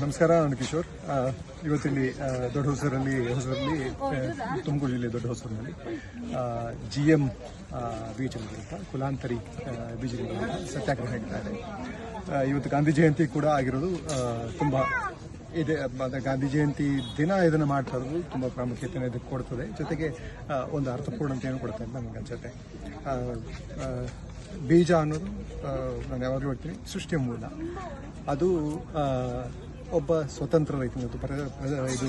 ನಮಸ್ಕಾರ ನಾನು ಕಿಶೋರ್. ಇವತ್ತಿಲ್ಲಿ ದೊಡ್ಡ ಹೊಸೂರಲ್ಲಿ ಹೊಸೂರಲ್ಲಿ ತುಮಕೂರು ಜಿಲ್ಲೆ ದೊಡ್ಡ ಹೊಸೂರಿನಲ್ಲಿ ಜಿ ಎಂ ಬೀಚ್ ಅಂತ ಕುಲಾಂತರಿ ಬೀಚ್ ಸತ್ಯಾಗ್ರಹ ಆ, ಇವತ್ತು ಗಾಂಧಿ ಜಯಂತಿ ಕೂಡ ಆಗಿರೋದು ತುಂಬ ಇದೆ ಗಾಂಧಿ ಜಯಂತಿ ದಿನ ಇದನ್ನು ಮಾಡ್ತಾ ಇರೋದು. ತುಂಬ ಪ್ರಾಮುಖ್ಯತೆಯನ್ನು ಇದಕ್ಕೆ ಕೊಡ್ತದೆ. ಜೊತೆಗೆ ಒಂದು ಅರ್ಥಪೂರ್ಣತೆಯನ್ನು ಕೊಡುತ್ತೆ ಅಂತ ನನಗೆ ಅನ್ಸುತ್ತೆ. ಬೀಜ ಅನ್ನೋದು ನಾನು ಯಾವಾಗಲೂ ಹೇಳ್ತೀನಿ, ಸೃಷ್ಟಿಯ ಮೂಲ. ಅದು ಒಬ್ಬ ಸ್ವತಂತ್ರ ರೈತನ ಇದು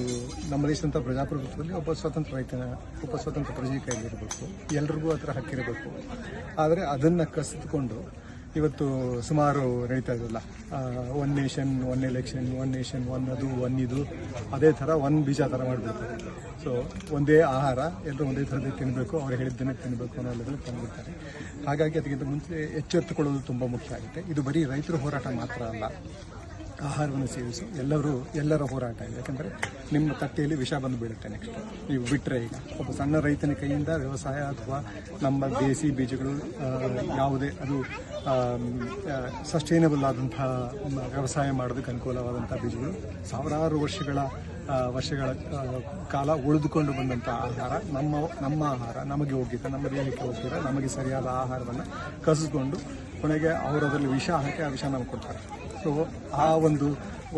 ನಮ್ಮ ದೇಶದಂಥ ಪ್ರಜಾಪ್ರಭುತ್ವದಲ್ಲಿ ಒಬ್ಬ ಸ್ವತಂತ್ರ ರೈತನ, ಒಬ್ಬ ಸ್ವತಂತ್ರ ಪ್ರಜೆ ಕೈಲಿರಬೇಕು ಎಲ್ರಿಗೂ ಹತ್ರ ಹಕ್ಕಿರಬೇಕು. ಆದರೆ ಅದನ್ನು ಕಸಿದುಕೊಂಡು ಇವತ್ತು ಸುಮಾರು ನಡೀತಾ ಇದೆಯಲ್ಲ one nation one election one nation one ಅದು ಒನ್ ಇದು. ಅದೇ ಥರ ಒನ್ ಬೀಜ ಥರ ಮಾಡಬೇಕು. ಸೊ ಒಂದೇ ಆಹಾರ, ಎಲ್ಲರೂ ಒಂದೇ ಥರದೇ ತಿನ್ನಬೇಕು ಅವ್ರು ಹೇಳಿದ್ದನ್ನೇ ತಿನ್ನಬೇಕು ಅನ್ನೋ ಲೆವೆಲ್ ತಂದುಬಿಡ್ತಾರೆ ಹಾಗಾಗಿ ಅದಕ್ಕಿಂತ ಮುಂಚೆ ಎಚ್ಚೆತ್ತುಕೊಳ್ಳೋದು ತುಂಬ ಮುಖ್ಯ ಆಗುತ್ತೆ. ಇದು ಬರೀ ರೈತರ ಹೋರಾಟ ಮಾತ್ರ ಅಲ್ಲ. ಆಹಾರವನ್ನು ಸೇವಿಸಿ. ಎಲ್ಲರೂ ಎಲ್ಲರ ಹೋರಾಟ ಇದೆ. ಯಾಕಂದರೆ ನಿಮ್ಮ ತಟ್ಟೆಯಲ್ಲಿ ವಿಷ ಬಂದು ಬೀಳುತ್ತೆ ನೆಕ್ಸ್ಟ್ ನೀವು ಬಿಟ್ಟರೆ ಈಗ ಒಬ್ಬ ಸಣ್ಣ ರೈತನ ಕೈಯಿಂದ ವ್ಯವಸಾಯ ಅಥವಾ ನಮ್ಮ ದೇಸಿ ಬೀಜಗಳು ಯಾವುದೇ ಅದು ಸಸ್ಟೈನಬಲ್ ಆದಂತಹ ವ್ಯವಸಾಯ ಮಾಡೋದಕ್ಕೆ ಅನುಕೂಲವಾದಂಥ ಬೀಜಗಳು. ಸಾವಿರಾರು ವರ್ಷಗಳ ವರ್ಷಗಳ ಕಾಲ ಉಳಿದುಕೊಂಡು ಬಂದಂಥ ಆಹಾರ, ನಮ್ಮ ನಮ್ಮ ಆಹಾರ, ನಮಗೆ ಹೋಗಿದ್ದ ನಮ್ಮ ದೇಹಕ್ಕೆ ಹೋಗಿದ್ದ ನಮಗೆ ಸರಿಯಾದ ಆಹಾರವನ್ನು ಕಸಿಸ್ಕೊಂಡು ಕೊನೆಗೆ ಅವರದರಲ್ಲಿ ವಿಷ ಹಾಕಿ ಆ ವಿಷ ನಮ್ಗೆ ಕೊಡ್ತಾರೆ. ಸೊ ಆ ಒಂದು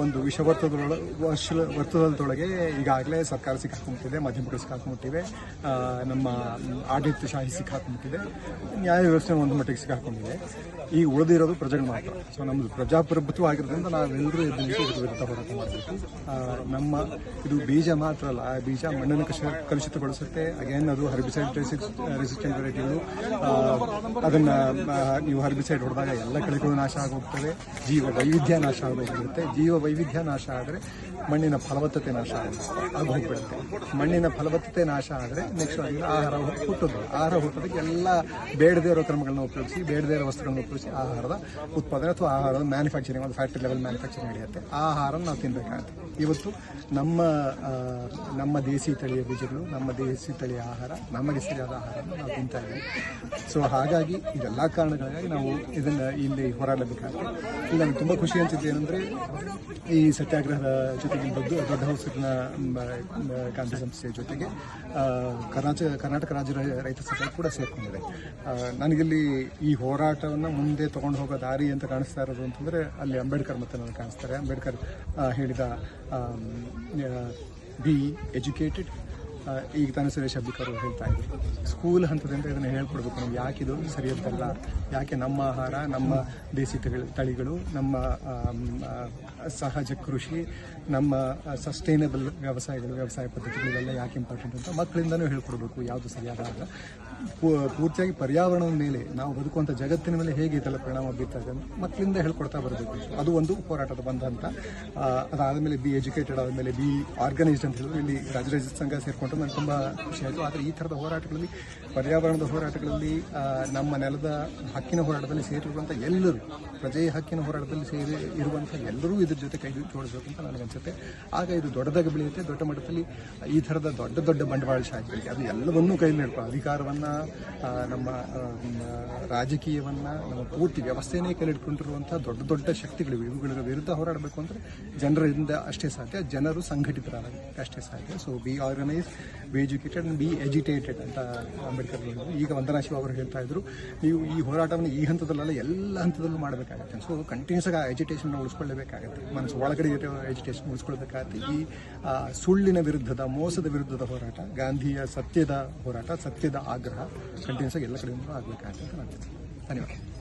ಒಂದು ವಿಷವರ್ತದೊಳ ವರ್ಷ ವರ್ತದೊಳಗೆ ಈಗಾಗಲೇ ಸರ್ಕಾರ ಸಿಕ್ಕಾಕೊಂಬಿಟ್ಟಿದೆ ಮಧ್ಯಮಗಳು ಸಿಕ್ಕಾಕೊಂಬಿಟ್ಟಿವೆ ನಮ್ಮ ಆಡಳಿತ ಶಾಹಿ ಸಿಕ್ಕಾಕೊಂಬಿಟ್ಟಿದೆ, ನ್ಯಾಯ ವ್ಯವಸ್ಥೆ ಒಂದು ಮಟ್ಟಿಗೆ ಸಿಕ್ಕಾಕೊಂಡಿದೆ. ಈ ಉಳಿದಿರೋದು ಪ್ರಜೆಗಳು ಮಾತ್ರ. ಸೊ ನಮ್ಮದು ಪ್ರಜಾಪ್ರಭುತ್ವ ಆಗಿರೋದ್ರಿಂದ ನಾವೆಲ್ಲರೂ ಇದ್ರ ವಿರುದ್ಧ ಹೋರಾಟ ಮಾಡಬೇಕು. ನಮ್ಮ, ಇದು ಬೀಜ ಮಾತ್ರ ಅಲ್ಲ, ಆ ಬೀಜ ಮಣ್ಣನ್ನು ಕಶ ಕಲುಷಿತಗೊಳಿಸುತ್ತೆ. ಅಗೇನ್ ಅದು ಹರ್ಬಿಸೈಡ್ ರೆಸಿಸ್ಟೆಂಟ್ ವೆರೈಟಿಗಳು ಅದನ್ನು ನೀವು ಹರ್ಬಿಸೈಡ್ ಹೊಡೆದಾಗ ಎಲ್ಲ ಕಳೆಗಳು ನಾಶ ಆಗೋಗ್ತವೆ. ಜೀವ ವೈವಿಧ್ಯ ನಾಶ ಆಗೋಗ್ಬಿಡುತ್ತೆ ಜೀವ ವೈವಿಧ್ಯ ನಾಶ ಆದರೆ ಮಣ್ಣಿನ ಫಲವತ್ತತೆ ನಾಶ ಹೋಗ್ಬಿಡುತ್ತೆ. ಮಣ್ಣಿನ ಫಲವತ್ತತೆ ನಾಶ ಆದರೆ ನೆಕ್ಸ್ಟ್ ಆಹಾರ ಹುಟ್ಟೋದು. ಆಹಾರ ಹುಟ್ಟೋದಕ್ಕೆ ಎಲ್ಲ ಬೇಡದೇ ಇರೋ ಕ್ರಮಗಳನ್ನ ಉಪಯೋಗಿಸಿ, ಬೇಡದೇ ಇರೋ ವಸ್ತುಗಳನ್ನ ಉಪಯೋಗಿಸಿ ಆಹಾರದ ಉತ್ಪಾದನೆ ಅಥವಾ ಆಹಾರದ ಮ್ಯಾನುಫ್ಯಾಕ್ಚರಿಂಗ್ ಒಂದು ಫ್ಯಾಕ್ಟ್ರಿ ಲೆವೆಲ್ ಮ್ಯಾನುಫ್ಯಾಕ್ಚರಿಂಗ್ ನಡೆಯುತ್ತೆ. ಆ ಆಹಾರ ನಾವು ತಿನ್ನಬೇಕಾಗುತ್ತೆ ಇವತ್ತು ನಮ್ಮ ನಮ್ಮ ದೇಸಿ ತಳಿಯ ಬೀಜಗಳು, ನಮ್ಮ ದೇಸಿ ತಳಿಯ ಆಹಾರ, ನಮಗೆ ಸರಿಯಾದ ಆಹಾರವನ್ನು ನಾವು ತಿಂತಾ ಇದ್ದೀವಿ. ಸೊ ಹಾಗಾಗಿ ಇದೆಲ್ಲ ಕಾರಣಗಳಿಗಾಗಿ ನಾವು ಇದನ್ನು ಇಲ್ಲಿ ಹೋರಾಡಬೇಕಾಗುತ್ತೆ. ಇಲ್ಲಿ ನನಗೆ ತುಂಬ ಖುಷಿ ಅನಿಸಿದ್ದು ಏನಂದರೆ ಈ ಸತ್ಯಾಗ್ರಹದ ಜೊತೆಗೆ ಬಂದು ದೊಡ್ಡ ಹೌಸಿನ ಗಾಂಧಿ ಸಂಸ್ಥೆಯ ಜೊತೆಗೆ ಕರ್ನಾಟಕ ಕರ್ನಾಟಕ ರಾಜ್ಯ ರೈತ ಸಂಘ ಕೂಡ ಸೇರ್ಕೊಂಡಿದೆ. ನನಗಿಲ್ಲಿ ಈ ಹೋರಾಟವನ್ನು ಮುಂದೆ ತೊಗೊಂಡು ಹೋಗೋ ದಾರಿ ಅಂತ ಕಾಣಿಸ್ತಾ ಇರೋದು ಅಂತಂದರೆ ಅಲ್ಲಿ ಅಂಬೇಡ್ಕರ್ ಮತ್ತೆ ನನಗೆ ಕಾಣಿಸ್ತಾರೆ. ಅಂಬೇಡ್ಕರ್ ಹೇಳಿದ ಬಿ ಎಜುಕೇಟೆಡ್ ಈಗ ತಾನೇ ಸುರೇಶ್ ಹಬ್ಬಿಕರ್ ಅವರು ಹೇಳ್ತಾ ಇದ್ರು. ಸ್ಕೂಲ್ ಹಂತದಿಂದ ಇದನ್ನು ಹೇಳ್ಕೊಡ್ಬೇಕು ನಮ್ಗೆ. ಯಾಕೆ ಇದು ಸರಿಯದ್ದಲ್ಲ ಯಾಕೆ ನಮ್ಮ ಆಹಾರ, ನಮ್ಮ ದೇಸಿ ತಳಿ, ತಳಿಗಳು, ನಮ್ಮ ಸಹಜ ಕೃಷಿ, ನಮ್ಮ ಸಸ್ಟೈನಬಲ್ ವ್ಯವಸಾಯಗಳು, ವ್ಯವಸಾಯ ಪದ್ಧತಿಗಳೆಲ್ಲ ಯಾಕೆ ಇಂಪಾರ್ಟೆಂಟ್ ಅಂತ ಮಕ್ಕಳಿಂದನೂ ಹೇಳ್ಕೊಡ್ಬೇಕು. ಯಾವುದು ಸರಿಯಾದ ಪೂರ್ತಿಯಾಗಿ ಪರ್ಯಾವರಣದ ಮೇಲೆ ನಾವು ಬದುಕುವಂಥ ಜಗತ್ತಿನ ಮೇಲೆ ಹೇಗೆ ಇದೆಲ್ಲ ಪರಿಣಾಮ ಬೀರ್ತಾ ಇದೆ ಅಂತ ಮಕ್ಕಳಿಂದ ಹೇಳ್ಕೊಡ್ತಾ ಬರಬೇಕು ಅದು ಒಂದು ಹೋರಾಟದ ಬಂಧ ಅಂತ. ಅದಾದಮೇಲೆ ಬಿ ಎಜುಕೇಟೆಡ್ ಆದಮೇಲೆ ಬಿ ಆರ್ಗನೈಸ್ಡ್ ಅಂತ ಹೇಳಿದ್ರು ಇಲ್ಲಿ ರಾಜರಾಜ ಸಂಘ ಸೇರಿಕೊಂಡು ನನಗೆ ತುಂಬ ಖುಷಿ ಆಯಿತು. ಆದರೆ ಈ ಥರದ ಹೋರಾಟಗಳಲ್ಲಿ, ಪರ್ಯಾವರಣದ ಹೋರಾಟಗಳಲ್ಲಿ ನಮ್ಮ ನೆಲದ ಹಕ್ಕಿನ ಹೋರಾಟದಲ್ಲಿ ಸೇರಿರುವಂಥ ಎಲ್ಲರೂ, ಪ್ರಜೆಯ ಹಕ್ಕಿನ ಹೋರಾಟದಲ್ಲಿ ಸೇರಿ ಇರುವಂಥ ಎಲ್ಲರೂ ಇದ್ರ ಜೊತೆ ಕೈ ಜೋಡಿಸಬೇಕು ಅಂತ ನನಗನ್ಸುತ್ತೆ ಆಗ ಇದು ದೊಡ್ಡದಾಗಿ ಬೆಳೆಯುತ್ತೆ. ದೊಡ್ಡ ಮಟ್ಟದಲ್ಲಿ ಈ ಥರದ ದೊಡ್ಡ ದೊಡ್ಡ ಬಂಡವಾಳಶಾಹಿಗಳಿಗೆ ಅದು ಎಲ್ಲವನ್ನೂ ಕೈಲಿ ಹಿಡ್ಕೊ ಅಧಿಕಾರವನ್ನು ನಮ್ಮ ಆ, ರಾಜಕೀಯವನ್ನು ನಮ್ಮ ಪೂರ್ತಿ ವ್ಯವಸ್ಥೆನೇ ಕೈಲಿಟ್ಕೊಂಡಿರುವಂಥ ದೊಡ್ಡ ದೊಡ್ಡ ಶಕ್ತಿಗಳಿವೆ. ಇವುಗಳ ವಿರುದ್ಧ ಹೋರಾಡಬೇಕು ಅಂದರೆ ಜನರಿಂದ ಅಷ್ಟೇ ಸಾಧ್ಯ ಜನರು ಸಂಘಟಿತರಾಗಬೇಕು. ಅಷ್ಟೇ ಸಾಧ್ಯ. So be organise be educated be agitated ಅಂತ ಅಂಬೇಡ್ಕರ್ ಹೇಳಿದ್ರು. ಈಗ ವಂದನಾ ಶಿವ ಅವರು ಹೇಳ್ತಾ ಇದ್ರು ನೀವು ಈ ಹೋರಾಟವನ್ನು ಈ ಹಂತದಲ್ಲೆಲ್ಲ ಎಲ್ಲ ಹಂತದಲ್ಲೂ ಮಾಡಬೇಕಾಗುತ್ತೆ. ಸೊ ಕಂಟಿನ್ಯೂಸ್ ಆಗಿ ಎಜುಟೇಷನ್ ಉಳಿಸ್ಕೊಳ್ಳಬೇಕಾಗುತ್ತೆ ಮನಸ್ಸು ಒಳಗಡೆ ಇರೋ ಎಜುಟೇಷನ್ ಉಳಿಸ್ಕೊಳ್ಬೇಕಾಗುತ್ತೆ. ಈ ಸುಳ್ಳಿನ ವಿರುದ್ಧದ ಮೋಸದ ವಿರುದ್ಧದ ಹೋರಾಟ ಗಾಂಧಿಯ ಸತ್ಯದ ಹೋರಾಟ ಸತ್ಯದ ಆಗ್ರಹ. ಕಂಟಿನ್ಯೂಸ್ ಆಗಿ ಎಲ್ಲ ಕಡೆಯಿಂದ ಆಗಬೇಕಾಗುತ್ತೆ ಅಂತ ನಾನು ಧನ್ಯವಾದ.